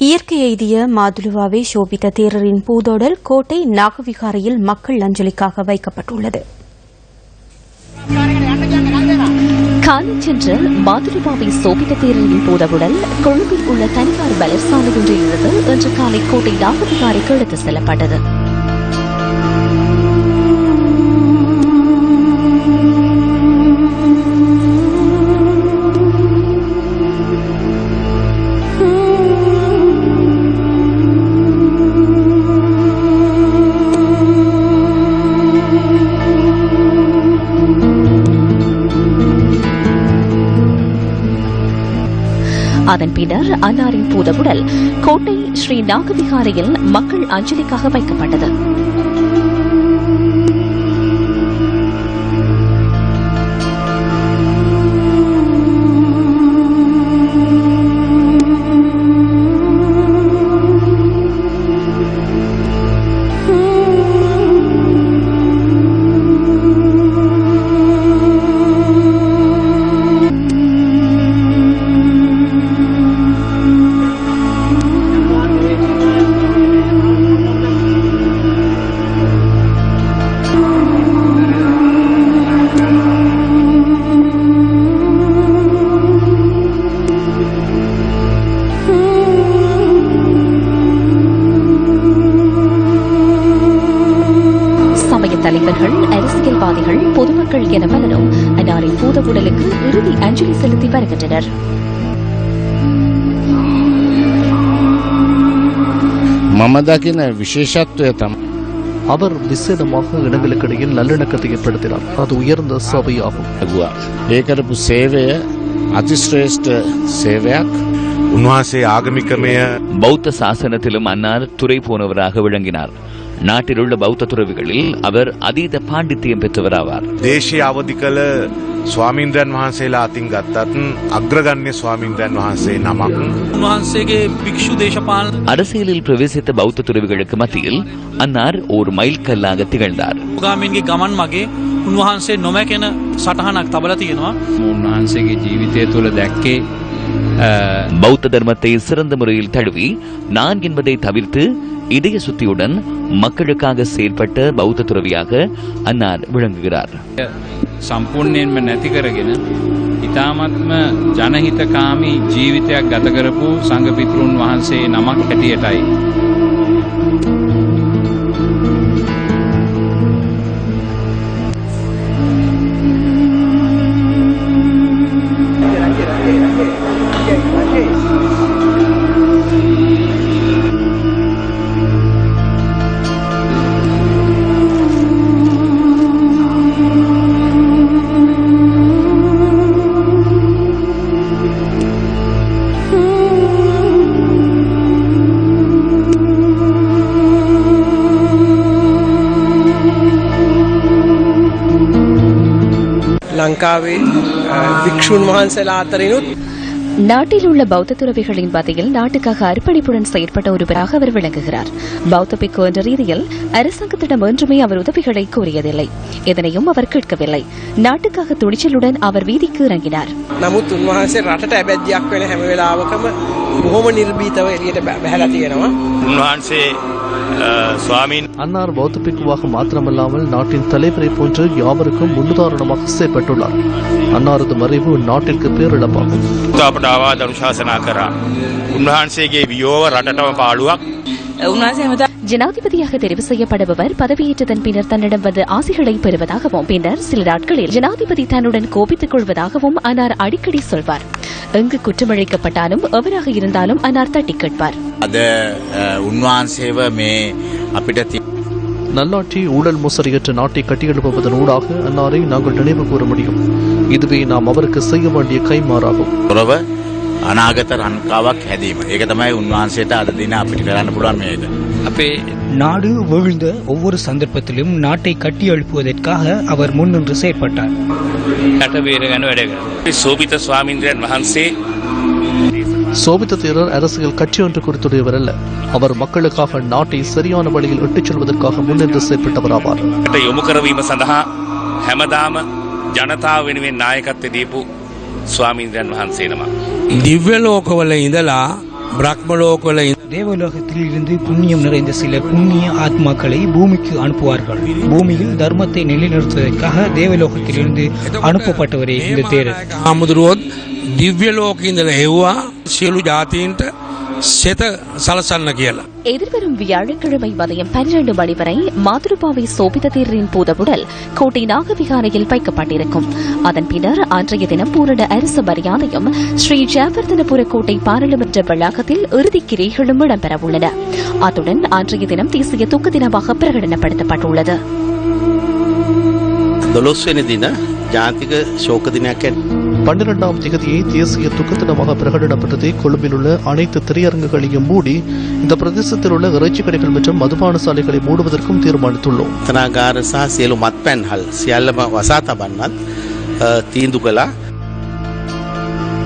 இயற்கை எய்திய மாதுலுவாவை சோபித்த தேரரின் பூதோடல் கோட்டை நாகவிகாரையில் மக்கள் அஞ்சலிக்காக வைக்கப்பட்டுள்ளது. காலை சென்ற மாதுலுவாவை சோபித்த தேரரின் பூதவுடல் கொழும்பில் உள்ள தனியார் பலர்சாலை ஒன்றில் இருந்து இன்று காலை கோட்டை நாகவிகாரைக்கு எடுத்து செல்லப்பட்டது. பின்னர் அன்னாரின் பூதவுடல் கோட்டை ஸ்ரீ நாகவிகாரையில் மக்கள் அஞ்சலிக்காக வைக்கப்பட்டது. பொதுமக்கள் என பலரும் அன்னாரின் பூதவுடலுக்கு இறுதி அஞ்சலி செலுத்தி வருகின்றனர் මම දකින විශේෂත්වය තම அவர் விசேடமாக இனங்களுக்கிடையில் நல்லிணக்கத்தை ஏற்படுத்தினார் அது உயர்ந்த சபையாகும் ඇගවා. ඒ කරපු සේවය අතිශ්‍රේෂ්ඨ සේවයක් උන්වහන්සේ ආගමිකමය பௌத்த சாசனத்திலும் அன்னார் துறை போனவராக விளங்கினார் நாட்டில் உள்ள பௌத்த துறவிகளில் அவர் அதீத பாண்டித்தியம் பெற்றவராவார் දේශය අවධි කළ ස්වාමින්ද්‍රයන් වහන්සේලා අතින් ගත්තත් අග්‍රගණ්‍ය ස්වාමින්ද්‍රයන් වහන්සේ නමක් උන්වහන්සේගේ භික්ෂු දේශපාලන அரசியலில் பிரவேசித்த பௌத்த துறவிகளுக்கு மத்தியில் அன்னார் ஒரு மைல்கல்லாக திகழ்ந்தார் ගාමින්ගේ ගමන් මගේ උන්වහන්සේ නොමැකෙන සටහනක් තබල තියෙනවා උන්වහන්සේගේ ජීවිතය තුළ දැක්කේ பௌத்த தர்மத்தை சிறந்த முறையில் தழுவி நான் என்பதை தவிர்த்து இதய சுத்தியுடன் மக்களுக்காக செயல்பட்ட பௌத்த துறவியாக அன்னார் விளங்குகிறார் සම්පූර්ණයෙන්ම නැති කරගෙන ඉතාමත්ම ජනහිතකාමී ජීවිතයක් ගත කරපු සංඝපිතෘන් වහන්සේ නමක් හැටියටයි. லங்காவில் பிக்ஷுன் மகான்சலா ஆத்தரினும் நாட்டில் உள்ள பௌத்த துறவிகளின் மத்தியில் நாட்டுக்காக அர்ப்பணிப்புடன் செயற்பட்ட ஒருவராக அவர் விளங்குகிறார். பௌத்த பிக்கு என்ற ரீதியில் அரசாங்கத்திடம் ஒன்றுமே அவர் உதவிகளை கோரியதில்லை இதனையும் அவர் கேட்கவில்லை. நாட்டுக்காக துணிச்சலுடன் அவர் வீதிக்கு இறங்கினார். නමුත් උන්වහන්සේ රටට ඇබැද්දියක් වෙන හැම වෙලාවකම බොහොම නිර්බීතව එලියට බැහැලා තියෙනවා උන්වහන්සේ ස්වාමීන් அன்னார் பௌத்த பிக்குவாக மாத்திரமல்லாமல் நாட்டின் தலைவரை போன்று யாவருக்கும் முன்னுதாரணமாக செயற்பட்டுள்ளார் அன்னாரது மறைவு நாட்டிற்கு பேரிழப்பாகும் අපට ආවාද අනුශාසනා කරා. උන්වහන්සේගේ වියෝව රටටම පාඩුවක් උන්වහන්සේ හැමදා ஜனாதிபதியாக தெரிவு செய்யப்படுபவர் பதவியேற்றதன் பின்னர் தன்னிடம் வந்து ஆசிகளை பெறுவதாகவும் பின்னர் சில நாட்களில் ஜனாதிபதி தன்னுடன் கோபித்துக் கொள்வதாகவும் அன்னார் அடிக்கடி சொல்வார் எங்கு குற்றமளிக்கப்பட்டாலும் எவராக இருந்தாலும் அன்னார் தட்டி கேட்பார் අද උන්වහන්සේව මේ අපිට ති நல்லாட்சி ஊழல் மோசடியற்ற நாட்டை கட்டியெழுப்புவதன் ஊடாக அன்னாரை நாங்கள் நினைவு கூற முடியும் இதுவே நாம் அவருக்கு செய்ய வேண்டிய கைமாறாகும் තොරව අනාගත රන්කාවක් හැදීම ඒක තමයි උන්වහන්සේට අද දින අපිට කරන්න පුළුවන් මේක. අපේ நாடு வீழ்ந்த ஒவ்வொரு சந்தர்ப்பத்திலும் நாட்டை கட்டி எழுப்புவதற்காக அவர் முன்னின்று செயற்பட்டார் රටබේරගන්න වැඩ සෝපිත ස්වාමින්ද්‍රයන් වහන්සේ சோபித்த தேரர் அரசியல் கட்சி ஒன்று குறித்துடையவர் அல்ல அவர் மக்களுக்காக நாட்டை சரியான வழியில் இட்டுச் செல்வதற்காக முன்னின்று செயற்பட்டவராவார் ට යොමු කරවීම සඳහා හැමදාම ජනතාව වෙනුවෙන් නායකත්ව දීපු ස්වාමීන්ද්‍රයන් වහන්සේ නම. දිව්‍ය ලෝකවල ඉඳලා බ්‍රහ්ම ලෝකවල தேவலோகத்தில் இருந்து புண்ணியம் நிறைந்த சில புண்ணிய ஆத்மாக்களை பூமிக்கு அனுப்புவார்கள். பூமியில் தர்மத்தை நிலைநிறுத்துவதற்காக தேவலோகத்திலிருந்து அனுப்பப்பட்டவரே இந்த தேர் தேரர் திவ்யலோக இந்த சிலு ஜாத்தின்ட்டு එව්වා සියලු ජාතීන්ට සෙත සලසන්න කියලා. எதிர்வரும் வியாழக்கிழமை மதியம் பன்னிரண்டு மணி வரை மாதுருபாவை சோபித தேரின் பூதவுடல் கோட்டை நாகவிகாரையில் வைக்கப்பட்டிருக்கும் அதன் பின்னர் அன்றைய தினம் பூரண அரசு மரியாதையும் ஸ்ரீ ஜெயவர்தனபுர கோட்டை பாராளுமன்ற வளாகத்தில் இறுதிக் கிரைகளும் இடம்பெறவுள்ளன அத்துடன் அன்றைய தினம் தேசிய துக்க தினமாக பிரகடனப்படுத்தப்பட்டுள்ளது දොළොස්වෙන දින ජාතික ශෝක දිනයක් ඇත් பன்னிரெண்டாம் திகதியை தேசிய துக்க தினமாக பிரகடனப்பட்டதை கொழும்பில் உள்ள அனைத்து திரையரங்குகளையும் மூடி இந்த பிரதேசத்தில் உள்ள இறைச்சி கடைகள் மற்றும் மதுபான சாலைகளை மூடுவதற்கும் தீர்மானித்துள்ளோம். தனாகாரசா சேலும் மத்பென்ஹல் சியல்லம வசாதபன்னத் தீந்துகலா